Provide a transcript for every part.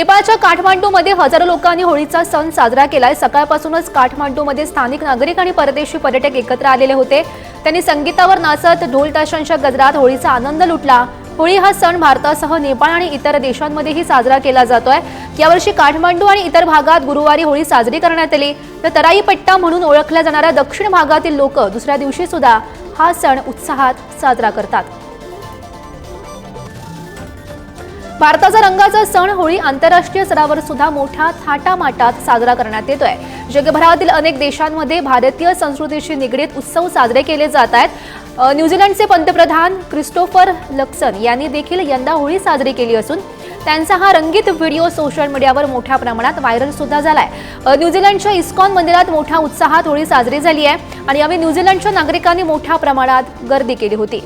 नेपाळच्या काठमांडूमध्ये हजारो लोकांनी होळीचा सण साजरा केलाय. सकाळपासूनच काठमांडूमध्ये स्थानिक नागरिक आणि परदेशी पर्यटक एकत्र आलेले होते. त्यांनी संगीतावर नाचत ढोल ताशांच्या गजरात होळीचा आनंद लुटला. होळी हा सण भारतासह नेपाळ आणि इतर देशांमध्येही साजरा केला जातोय. यावर्षी काठमांडू आणि इतर भागात गुरुवारी होळी साजरी करण्यात आली. तर तराई पट्टा म्हणून ओळखल्या जाणाऱ्या दक्षिण भागातील लोक दुसऱ्या दिवशी सुद्धा हा सण उत्साहात साजरा करतात. भारताचा रंगाचा सण होळी आंतरराष्ट्रीय स्तरावर सुद्धा मोठ्या थाटामाटात साजरा करण्यात येतोय. जगभरातील अनेक देशांमध्ये भारतीय संस्कृतीशी निगडीत उत्सव साजरे केले जात आहेत. न्यूझीलंडचे पंतप्रधान क्रिस्टोफर लक्सन यांनी देखील यंदा होळी साजरी केली असून त्यांचा हा रंगीत व्हिडिओ सोशल मीडियावर मोठ्या प्रमाणात व्हायरल सुद्धा झालाय. न्यूझीलंडच्या इस्कॉन मंदिरात मोठ्या उत्साहात होळी साजरी झाली आहे आणि यावेळी न्यूझीलंडच्या नागरिकांनी मोठ्या प्रमाणात गर्दी केली होती.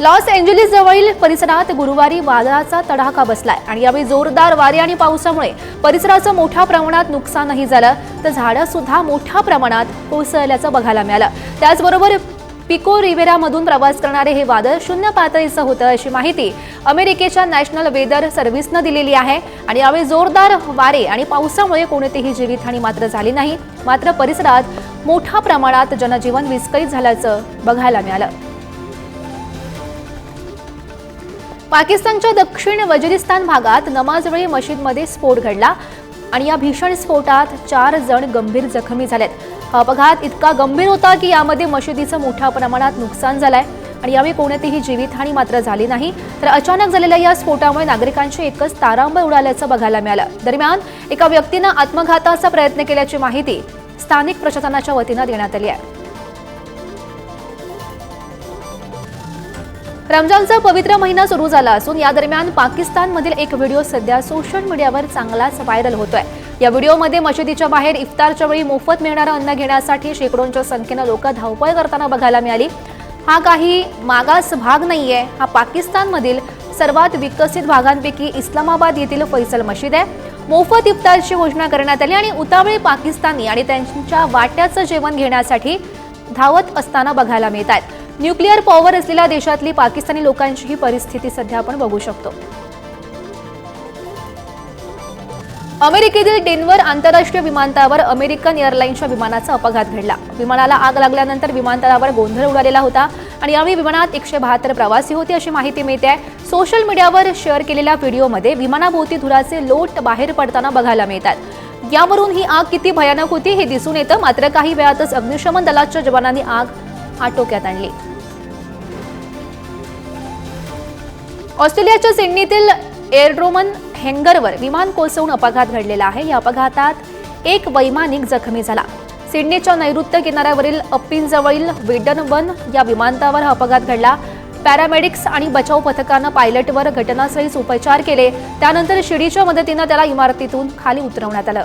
लॉस एंजेलिस जवळील परिसरात गुरुवारी वादळाचा तडाखा बसलाय आणि यावेळी जोरदार वारे आणि पावसामुळे परिसराचं मोठ्या प्रमाणात नुकसानही झालं. तर झाडं सुद्धा मोठ्या प्रमाणात कोसळल्याचं बघायला मिळालं. त्याचबरोबर पिको रिवेरामधून प्रवास करणारे हे वादळ शून्य पातळीचं होतं अशी माहिती अमेरिकेच्या नॅशनल वेदर सर्व्हिसनं दिलेली आहे. आणि यावेळी जोरदार वारे आणि पावसामुळे कोणतीही जीवितहानी मात्र झाली नाही. मात्र परिसरात मोठ्या प्रमाणात जनजीवन विस्कळीत झाल्याचं बघायला मिळालं. पाकिस्तानच्या दक्षिण वजिरिस्तान भागात नमाजवेळी मशीदमध्ये स्फोट घडला आणि या भीषण स्फोटात चार जण गंभीर जखमी झालेत. हा अपघात इतका गंभीर होता की यामध्ये मशिदीचं मोठ्या प्रमाणात नुकसान झालंय आणि यावेळी कोणतीही जीवितहानी मात्र झाली नाही. तर अचानक झालेल्या या स्फोटामुळे नागरिकांची एकच तारांबळ उडाल्याचं बघायला मिळालं. दरम्यान एका व्यक्तीनं आत्मघाताचा प्रयत्न केल्याची माहिती स्थानिक प्रशासनाच्या वतीनं देण्यात आली आहे. रमजानचा पवित्र महिना सुरू झाला असून या दरम्यान पाकिस्तानमधील एक व्हिडिओ सध्या सोशल मीडियावर चांगलाच व्हायरल होतोय. या व्हिडिओमध्ये मशिदीच्या बाहेर इफ्तारच्या वेळी मोफत मिळणारं अन्न घेण्यासाठी शेकडोंच्या संख्येनं लोक धावपळ करताना बघायला मिळाली. हा काही मागास भाग नाहीये हा पाकिस्तानमधील सर्वात विकसित भागांपैकी इस्लामाबाद येथील फैसल मशीद आहे. मोफत इफ्तारची घोषणा करण्यात आली आणि उतावळी पाकिस्तानी आणि त्यांच्या वाट्याचं जेवण घेण्यासाठी धावत असताना बघायला मिळत आहेत न्यूक्लिअर पॉवर असलेल्या देशातली पाकिस्तानी लोकांची ही परिस्थिती सध्या आपण बघू शकतो. अमेरिकेतील डेनवर आंतरराष्ट्रीय विमानतळावर अमेरिकन एअरलाईन्सच्या विमानाचा अपघात घडला. विमानाला आग लागल्यानंतर विमानतळावर गोंधळ उडालेला होता आणि यावेळी विमानात एकशे बहात्तर प्रवासी होते अशी माहिती मिळते आहे. सोशल मीडियावर शेअर केलेल्या व्हिडिओमध्ये विमानाभोवती धुराचे लोट बाहेर पडताना बघायला मिळतात. यावरून ही आग किती भयानक होती हे दिसून येतं मात्र काही वेळातच अग्निशमन दलाच्या जवानांनी आग आटोक्यात आणली. ऑस्ट्रेलियाच्या सिडनीतील एअरड्रोमन हेंगरवर विमान कोसळून अपघात घडलेला आहे. या अपघातात एक वैमानिक जखमी झाला. सिडनीच्या नैऋत्य किनाऱ्यावरील अप्पिनजवळील वेडनबन या विमानतळावर हा अपघात घडला. पॅरामेडिक्स आणि बचाव पथकानं पायलटवर घटनास्थळीच उपचार केले. त्यानंतर शिडीच्या मदतीनं त्याला इमारतीतून खाली उतरवण्यात आलं.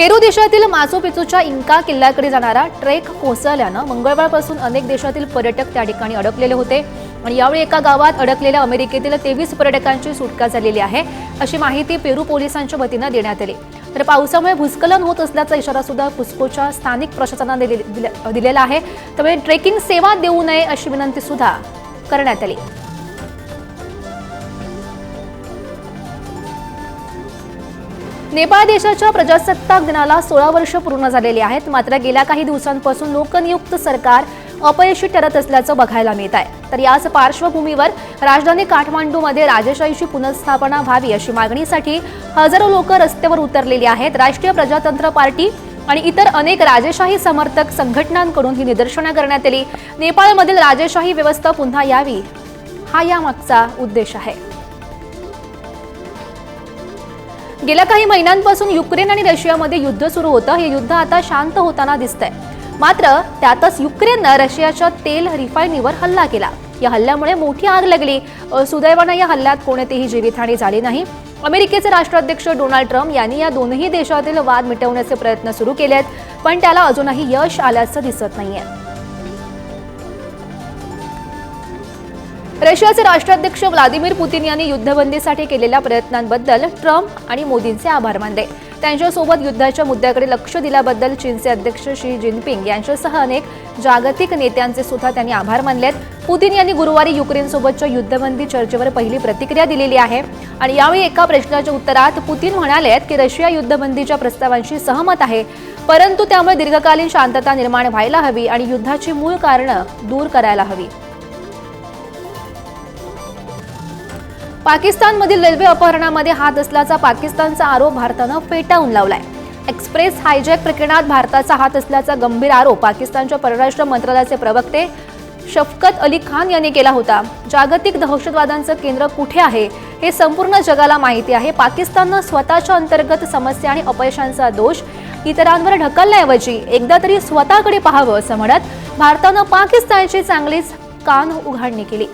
पेरू देशातील माचू पिचूच्या इंका किल्ल्याकडे जाणारा ट्रेक कोसळल्यानं मंगळवारपासून अनेक देशातील पर्यटक त्या ठिकाणी अडकलेले होते. आणि यावेळी एका गावात अडकलेल्या अमेरिकेतील तेवीस पर्यटकांची सुटका झालेली आहे. अशी माहिती पेरू पोलिसांच्या वतीनं देण्यात आली. तर पावसामुळे भूस्खलन होत असल्याचा इशारा सुद्धा कुस्कोच्या स्थानिक प्रशासनाने दिलेला आहे. त्यामुळे ट्रेकिंग सेवा देऊ नये अशी विनंती सुद्धा करण्यात आली. नेपाळ देशाच्या प्रजासत्ताक दिनाला सोळा वर्ष पूर्ण झालेली आहेत. मात्र गेल्या काही दिवसांपासून लोकनियुक्त सरकार अपयशी ठरत असल्याचं बघायला मिळत आहे. तर याच पार्श्वभूमीवर राजधानी काठमांडूमध्ये राजेशाहीची पुनर्स्थापना व्हावी अशी मागणीसाठी हजारो लोक रस्त्यावर उतरलेली आहेत. राष्ट्रीय प्रजातंत्र पार्टी आणि इतर अनेक राजेशाही समर्थक संघटनांकडून ही निदर्शनं करण्यात आली. नेपाळमधील राजेशाही व्यवस्था पुन्हा यावी हा यामागचा उद्देश आहे. गेल्या काही महिन्यांपासून युक्रेन आणि रशियामध्ये युद्ध सुरू होतं. हे युद्ध आता शांत होताना दिसतंय. मात्र त्यातच युक्रेननं रशियाच्या तेल रिफायनीवर हल्ला केला. या हल्ल्यामुळे मोठी आग लागली. सुदैवानं या हल्ल्यात कोणतीही जीवितहानी झाली नाही. अमेरिकेचे राष्ट्राध्यक्ष डोनाल्ड ट्रम्प यांनी या दोनही देशातील वाद मिटवण्याचे प्रयत्न सुरू केले आहेत पण त्याला अजूनही यश आल्याचं दिसत नाहीये. रशियाचे राष्ट्राध्यक्ष व्लादिमीर पुतीन यांनी युद्धबंदीसाठी केलेल्या प्रयत्नांबद्दल ट्रम्प आणि मोदींचे आभार मानले. त्यांच्यासोबत युद्धाच्या मुद्द्याकडे लक्ष दिल्याबद्दल चीनचे अध्यक्ष शी जिनपिंग यांच्यासह अनेक जागतिक नेत्यांचे सुद्धा त्यांनी आभार मानलेत. पुतीन यांनी गुरुवारी युक्रेनसोबतच्या युद्धबंदी चर्चेवर पहिली प्रतिक्रिया दिलेली आहे. आणि यावेळी एका प्रश्नाच्या उत्तरात पुतीन म्हणाले की रशिया युद्धबंदीच्या प्रस्तावांशी सहमत आहे. परंतु त्यामुळे दीर्घकालीन शांतता निर्माण व्हायला हवी आणि युद्धाची मूळ कारणं दूर करायला हवी. पाकिस्तानमधील रेल्वे अपहरणामध्ये हात असल्याचा पाकिस्तानचा आरोप भारतानं फेटाळून लावलाय. एक्सप्रेस हायजॅक प्रकरणात भारताचा हात असल्याचा गंभीर आरोप पाकिस्तानच्या परराष्ट्र मंत्रालयाचे प्रवक्ते शफकत अली खान यांनी केला होता. जागतिक दहशतवादांचं केंद्र कुठे आहे हे संपूर्ण जगाला माहिती आहे. पाकिस्ताननं स्वतःच्या अंतर्गत समस्या आणि अपयशांचा दोष इतरांवर ढकलण्याऐवजी एकदा तरी स्वतःकडे पाहावं असं म्हणत भारतानं पाकिस्तानची चांगलीच कान उघाडणी केली.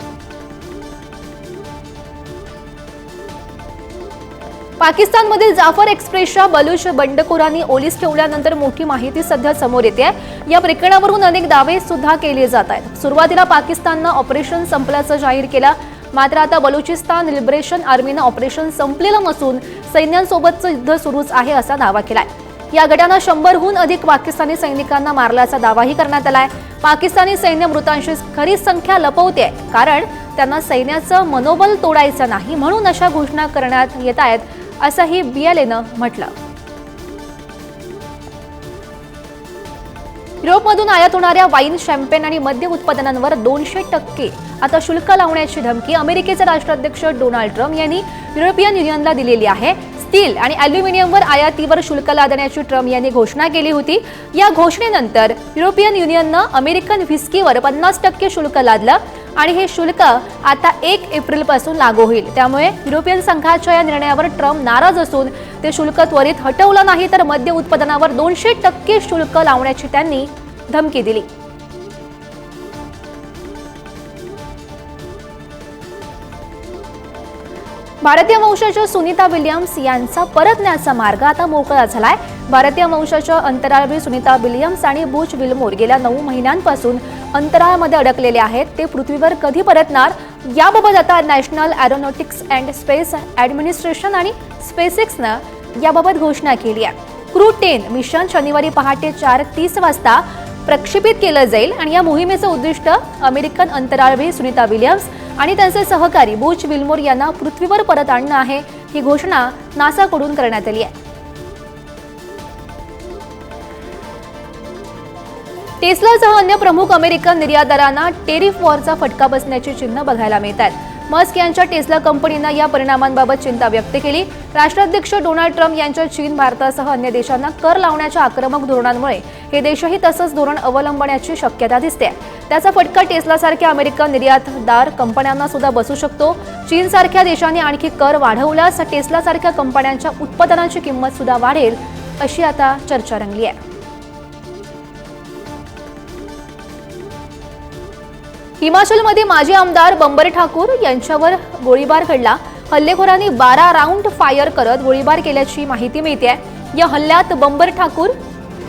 पाकिस्तानमधील जाफर एक्सप्रेसच्या बलूच बंडखोरांनी ओलीस ठेवल्यानंतर मोठी माहिती सध्या समोर येते आहे या प्रकरणावरून अनेक दावे सुद्धा केले जात आहेत. सुरुवातीला पाकिस्ताननं ऑपरेशन संपल्याचं जाहीर केलं. मात्र आता बलुचिस्तान लिबरेशन आर्मीनं ऑपरेशन संपलेलं नसून सैन्यांसोबतचं युद्ध सुरूच आहे असा दावा केलाय. या गटानं शंभरहून अधिक पाकिस्तानी सैनिकांना मारल्याचा दावाही करण्यात आलाय. पाकिस्तानी सैन्य मृतांची खरी संख्या लपवते कारण त्यांना सैन्याचं मनोबल तोडायचं नाही म्हणून अशा घोषणा करण्यात येत आहेत. असंही बीएलएनं म्हटलं. युरोपमधून आयात होणाऱ्या वाईन शॅम्पेन आणि मद्य उत्पादनांवर दोनशे टक्के आता शुल्क लावण्याची धमकी अमेरिकेचे राष्ट्राध्यक्ष डोनाल्ड ट्रम्प यांनी युरोपियन युनियनला दिलेली आहे. स्टील आणि अल्युमिनियमवर आयातीवर शुल्क लादण्याची ट्रम्प यांनी घोषणा केली होती. या घोषणेनंतर युरोपियन युनियननं अमेरिकन व्हिस्कीवर पन्नास टक्के शुल्क लादलं. आणि हे शुल्क आता एक एप्रिलपासून लागू होईल. त्यामुळे युरोपियन संघाच्या या निर्णयावर ट्रम्प नाराज असून ते शुल्क त्वरित हटवलं नाही तर मद्य उत्पादनावर दोनशे टक्के शुल्क लावण्याची त्यांनी धमकी दिली. भारतीय वंशाच्या सुनीता विल्यम्स यांचा परतण्याचा मार्ग आता मोकळा झालाय. भारतीय वंशाच्या अंतराळवीर सुनीता विल्यम्स आणि बुच विल्मोर गेल्या नऊ महिन्यांपासून अंतराळामध्ये अडकलेले आहेत. ते पृथ्वीवर कधी परतणार? याबाबत आता National Aeronautics and Space Administration आणि स्पेसिक्सनं याबाबत घोषणा केली आहे. क्रू टेन मिशन शनिवारी पहाटे चार तीस वाजता प्रक्षेपित केलं जाईल आणि या मोहिमेचं उद्दिष्ट अमेरिकन अंतराळवीर सुनीता विलियम्स आणि त्यांचे सहकारी बुच विल्मोर यांना पृथ्वीवर परत आणणं आहे ही घोषणा नासाकडून करण्यात आली आहे. टेस्लासह अन्य प्रमुख अमेरिकन निर्यातदारांना टेरिफ वॉरचा फटका बसण्याची चिन्ह बघायला मिळतात मस्क यांच्या टेस्ला कंपनीनं या परिणामांबाबत चिंता व्यक्त केली. राष्ट्राध्यक्ष डोनाल्ड ट्रम्प यांच्या चीन भारतासह अन्य देशांना कर लावण्याच्या आक्रमक धोरणांमुळे हे देशही तसंच धोरण अवलंबण्याची शक्यता दिसते. त्याचा फटका टेस्लासारख्या अमेरिकन निर्यातदार कंपन्यांना सुद्धा बसू शकतो. चीनसारख्या देशांनी आणखी कर वाढवल्यास टेस्लासारख्या कंपन्यांच्या उत्पादनाची किंमत सुद्धा वाढेल अशी आता चर्चा रंगली आहे. हिमाचलमध्ये माजी आमदार बंबर ठाकूर यांच्यावर गोळीबार घडला. हल्लेखोरांनी बारा राऊंड फायर करत गोळीबार केल्याची माहिती मिळते या हल्ल्यात बंबर ठाकूर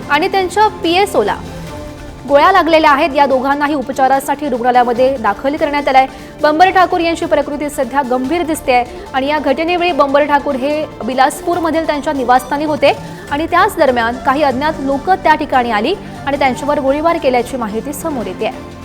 आणि त्यांच्या पीएसओला गोळ्या लागलेल्या आहेत. या दोघांनाही उपचारासाठी रुग्णालयामध्ये दाखल करण्यात आलाय. बंबर ठाकूर यांची प्रकृती सध्या गंभीर दिसते आणि या घटनेवेळी बंबर ठाकूर हे बिलासपूरमधील त्यांच्या निवासस्थानी होते आणि त्याच दरम्यान काही अज्ञात लोक त्या ठिकाणी आली आणि त्यांच्यावर गोळीबार केल्याची माहिती समोर येते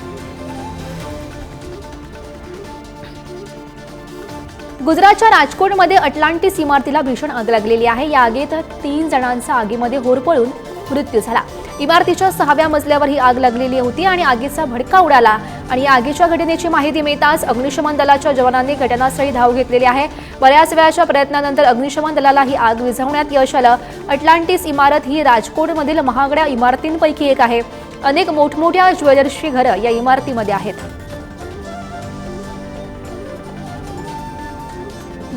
गुजरातच्या राजकोटमध्ये अटलांटिस इमारतीला भीषण आग लागलेली आहे. या आगीत तीन जणांचा आगीमध्ये होरपळून मृत्यू झाला. इमारतीच्या सहाव्या मजल्यावर ही आग लागलेली होती आणि आगीचा भडका उडाला आणि या आगीच्या घटनेची माहिती मिळताच अग्निशमन दलाच्या जवानांनी घटनास्थळी धाव घेतलेली आहे. बऱ्याच वेळाच्या प्रयत्नानंतर अग्निशमन दलाला ही आग विझवण्यात यश आलं. अटलांटिस इमारत ही राजकोटमधील महागड्या इमारतींपैकी एक आहे. अनेक मोठमोठ्या ज्वेलर्सची घरं या इमारतीमध्ये आहेत.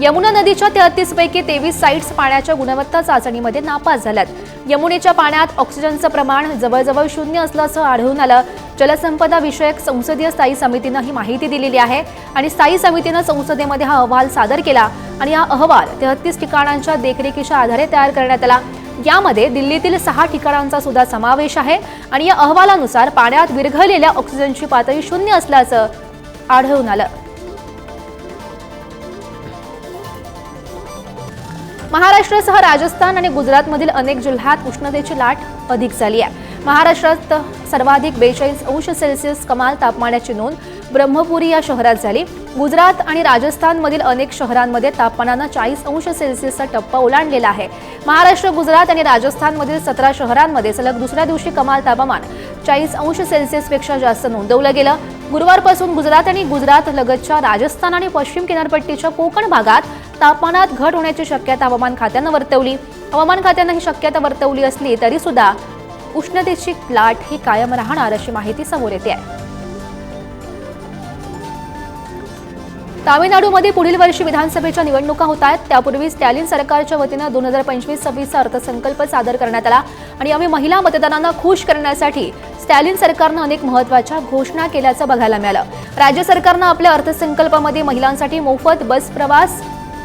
यमुना नदीच्या तेहतीस पैकी तेवीस साईट्स पाण्याच्या गुणवत्ता चाचणीमध्ये नापास झाल्यात. यमुनेच्या पाण्यात ऑक्सिजनचं प्रमाण जवळजवळ शून्य असल्याचं आढळून आलं. जलसंपदा विषयक संसदीय स्थायी समितीनं ही माहिती दिलेली आहे आणि स्थायी समितीनं संसदेमध्ये हा अहवाल सादर केला आणि हा अहवाल तेहतीस ठिकाणांच्या देखरेखीच्या आधारे तयार करण्यात आला. यामध्ये दिल्लीतील सहा ठिकाणांचा सुद्धा समावेश आहे आणि या अहवालानुसार पाण्यात विरघळलेल्या ऑक्सिजनची पातळी शून्य असल्याचं आढळून आलं. महाराष्ट्रासह राजस्थान आणि गुजरातमधील अनेक जिल्ह्यात उष्णतेची लाट अधिक झाली आहे. महाराष्ट्रात सर्वाधिक बेचाळीस अंश सेल्सिअस कमाल तापमानाची नोंद ब्रह्मपुरी या शहरात झाली. गुजरात आणि राजस्थानमधील अनेक शहरांमध्ये तापमानानं चाळीस अंश सेल्सिअसचा टप्पा ओलांडलेला आहे. महाराष्ट्र गुजरात आणि राजस्थानमधील सतरा शहरांमध्ये सलग दुसऱ्या दिवशी कमाल तापमान चाळीस अंश सेल्सिअसपेक्षा जास्त नोंदवलं गेलं. गुरुवारपासून गुजरात आणि गुजरात लगतच्या राजस्थान आणि पश्चिम किनारपट्टीच्या कोकण भागात तापमानात घट होण्याची शक्यता हवामान खात्यानं वर्तवली. हवामान खात्यानं ही शक्यता वर्तवली असली तरी सुद्धा उष्णतेची लाट ही कायम राहणार अशी माहिती समोर येते आहे. तामिळनाडूमध्ये पुढील वर्षी विधानसभेच्या निवडणुका होत आहेत. त्यापूर्वी स्टॅलिन सरकारच्या वतीनं दोन हजार पंचवीस सव्वीसचा अर्थसंकल्प सादर करण्यात आला आणि यावेळी महिला मतदारांना खुश करण्यासाठी स्टॅलिन सरकारनं अनेक महत्त्वाच्या घोषणा केल्याचं बघायला मिळालं. राज्य सरकारनं आपल्या अर्थसंकल्पामध्ये महिलांसाठी मोफत बस प्रवास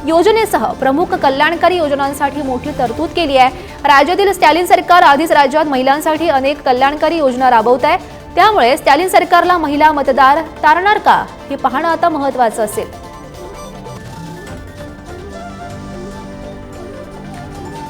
योजनेसह प्रमुख कल्याणकारी योजनांसाठी मोठी तरतूद केली आहे. राज्यातील स्टॅलिन सरकार आधीच राज्यात महिलांसाठी अनेक कल्याणकारी योजना राबवत आहे. त्यामुळे स्टॅलिन सरकारला महिला मतदार तारणार का? हे पाहणं आता महत्वाचं असेल.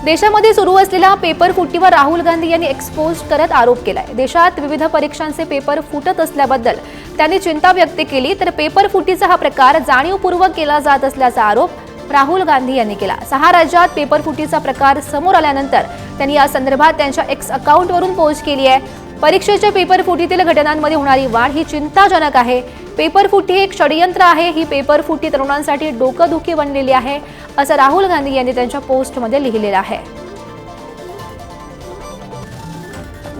देशामध्ये सुरू असलेल्या पेपर फुटीवर राहुल गांधी यांनी एक्सपोज करत आरोप केलाय. देशात विविध परीक्षांचे पेपर फुटत असल्याबद्दल त्यांनी चिंता व्यक्त केली तर पेपर फुटीचा हा प्रकार जाणीवपूर्वक केला जात असल्याचा आरोप राहुल गांधी यांनी केला. सहा राज्यात पेपर फुटीचा प्रकार समोर आल्यानंतर त्यांनी या संदर्भात त्यांच्या एक्स अकाउंटवरून पोस्ट केली आहे. परीक्षेच्या पेपर फुटीतील घटनांमध्ये होणारी वाढ ही चिंताजनक आहे. पेपर फुटी हे एक षडयंत्र आहे. ही पेपर फुटी तरुणांसाठी डोकंदुखी बनलेली आहे असं राहुल गांधी यांनी त्यांच्या पोस्टमध्ये लिहिलेलं आहे.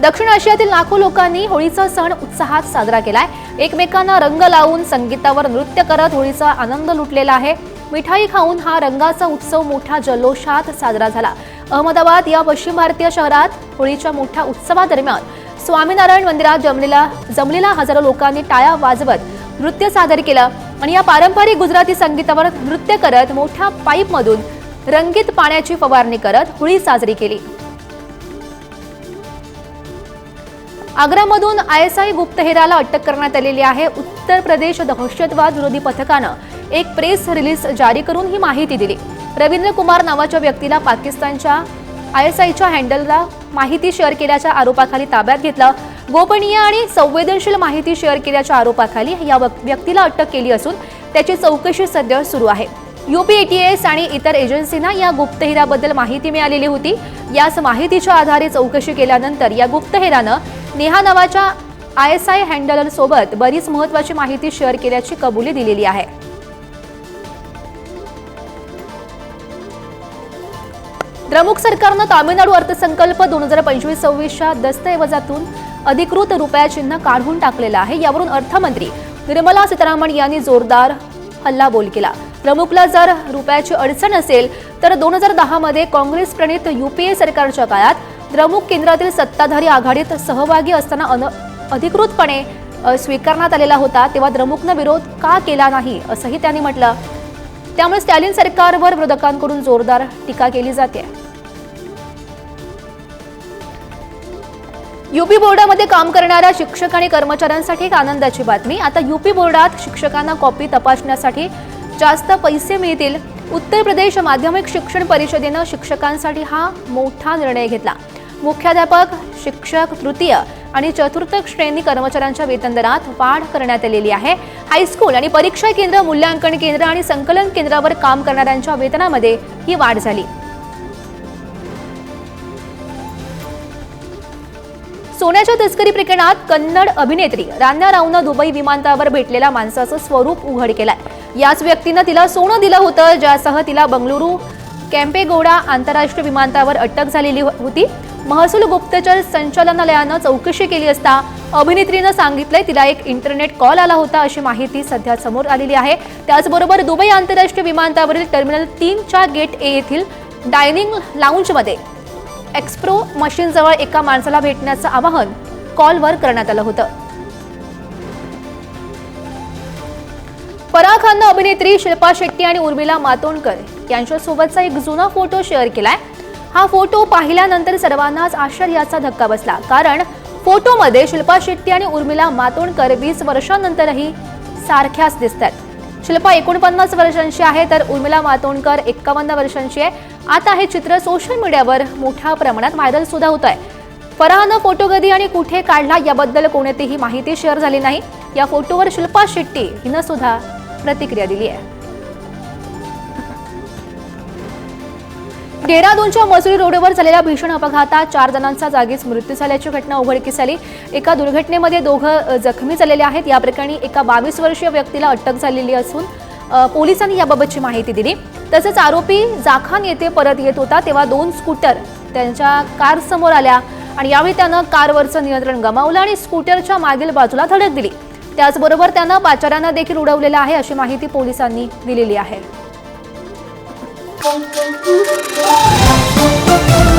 दक्षिण आशियातील लाखो लोकांनी होळीचा सण उत्साहात साजरा केलाय. एकमेकांना रंग लावून संगीतावर नृत्य करत होळीचा आनंद लुटलेला आहे. मिठाई खाऊन हा रंगाचा उत्सव मोठ्या जल्लोषात साजरा झाला. अहमदाबाद या पश्चिम भारतीय शहरात होळीच्या मोठ्या उत्सवादरम्यान स्वामीनारायण मंदिरात जमलेला जमलेला हजारो लोकांनी टाळ्या वाजवत नृत्य सादर केलं आणि या पारंपरिक गुजराती संगीतावर नृत्य करत मोठ्या पाईपमधून रंगीत पाण्याची फवारणी करत होळी साजरी केली. आग्रामधून आय एस आय गुप्तहेराला अटक करण्यात आलेली आहे. उत्तर प्रदेश दहशतवाद विरोधी पथकानं एक प्रेस रिलीज जारी करून ही माहिती दिली. रवींद्र कुमार नावाच्या व्यक्तीला पाकिस्तानच्या आय एस आयच्या हँडलला माहिती शेअर केल्याच्या आरोपाखाली ताब्यात घेतलं. गोपनीय आणि संवेदनशील माहिती शेअर केल्याच्या आरोपाखाली या व्यक्तीला अटक केली असून त्याची चौकशी सध्या सुरू आहे. युपीएटीएस आणि इतर एजन्सींना या गुप्तहेराबद्दल माहिती मिळालेली होती. याच माहितीच्या आधारे चौकशी केल्यानंतर या गुप्तहेरानं नेहा नावाच्या आय एस आय हँडलर सोबत बरीच महत्वाची माहिती शेअर केल्याची कबुली दिलेली आहे. द्रमुक सरकारनं तामिळनाडू अर्थसंकल्प दोन हजार पंचवीस सव्वीसच्या दस्तऐवजातून अधिकृत रुपया चिन्ह काढून टाकलेलं आहे. यावरून अर्थमंत्री निर्मला सीतारामन यांनी जोरदार हल्लाबोल केला. प्रमुखला जर रुपयाची अडचण असेल तर दोन हजार दहामध्ये काँग्रेस प्रणित युपीए सरकारच्या काळात द्रमुक केंद्रातील सत्ताधारी आघाडीत सहभागी असताना अन अधिकृतपणे स्वीकारण्यात आलेला होता तेव्हा द्रमुकनं विरोध का केला नाही असंही त्यांनी म्हटलं. त्यामुळे स्टॅलिन सरकारवर विरोधकांकडून जोरदार टीका केली जाते. युपी बोर्डामध्ये काम करणाऱ्या शिक्षक आणि कर्मचाऱ्यांसाठी एक आनंदाची बातमी. आता युपी बोर्डात शिक्षकांना कॉपी तपासण्यासाठी जास्त पैसे मिळतील. उत्तर प्रदेश माध्यमिक शिक्षण परिषदेनं शिक्षकांसाठी हा मोठा निर्णय घेतला. मुख्याध्यापक शिक्षक तृतीय आणि चतुर्थ श्रेणी कर्मचाऱ्यांच्या वेतन दरात वाढ करण्यात आलेली आहे. हायस्कूल आणि परीक्षा केंद्र मूल्यांकन केंद्र आणि संकलन केंद्रावर काम करणाऱ्यांच्या वेतनामध्ये ही वाढ झाली. सोन्याच्या तस्करी प्रकरणात कन्नड अभिनेत्री रान्या रावनं दुबई विमानतळावर भेटलेल्या माणसाचं स्वरूप उघड केलंय. याच व्यक्तीनं तिला सोनं दिलं होतं ज्यासह तिला बंगळुरू कॅम्पेगोडा आंतरराष्ट्रीय विमानतळावर अटक झालेली हो- होती. महसूल गुप्तचर संचालनालयानं चौकशी केली असता अभिनेत्रीनं सांगितलंय तिला एक इंटरनेट कॉल आला होता अशी माहिती सध्या समोर आलेली आहे. त्याचबरोबर दुबई आंतरराष्ट्रीय विमानतळावरील टर्मिनल तीनच्या गेट ए येथील डायनिंग लाऊंजमध्ये एक्सप्रो मशीनजवळ एका माणसाला भेटण्याचं आवाहन कॉलवर करण्यात आलं होतं. फराह खाननं अभिनेत्री शिल्पा शेट्टी आणि उर्मिला मातोंडकर यांच्यासोबतचा एक जुना फोटो शेअर केलाय. हा फोटो पाहिल्यानंतर सर्वांनाच आश्चर्याचा धक्का बसला कारण फोटोमध्ये शिल्पा शेट्टी आणि उर्मिला मातोंडकर वीस वर्षांनंतरही सारख्याच दिसतात. शिल्पा एकोणपन्नास वर्षांची आहे तर उर्मिला मातोंडकर एक्कावन्न वर्षांची आहे. आता हे चित्र सोशल मीडियावर मोठ्या प्रमाणात व्हायरल सुद्धा होत आहे. फराहनं फोटो कधी आणि कुठे काढला याबद्दल कोणतीही माहिती शेअर झाली नाही. या फोटोवर शिल्पा शेट्टी हिनं सुद्धा प्रतिक्रिया दिली आहे. डेहराडूनच्या मजुरी रोडवर झालेल्या भीषण अपघातात चार जणांचा जागीच मृत्यू झाल्याची घटना उघडकीस आली. एका दुर्घटनेमध्ये दोघं जखमी झालेले आहेत. या प्रकरणी एका बावीस वर्षीय व्यक्तीला अटक झालेली असून पोलिसांनी याबाबतची माहिती दिली. तसंच आरोपी जाखान येथे परत येत होता तेव्हा दोन स्कूटर त्यांच्या कार समोर आल्या आणि यावेळी त्यानं कारवरचं नियंत्रण गमावलं आणि स्कूटरच्या मागील बाजूला धडक दिली. त्याचबरोबर त्यानं पाचाऱ्यांना देखील उडवलेलं आहे अशी माहिती पोलिसांनी दिलेली आहे. Boom, boom,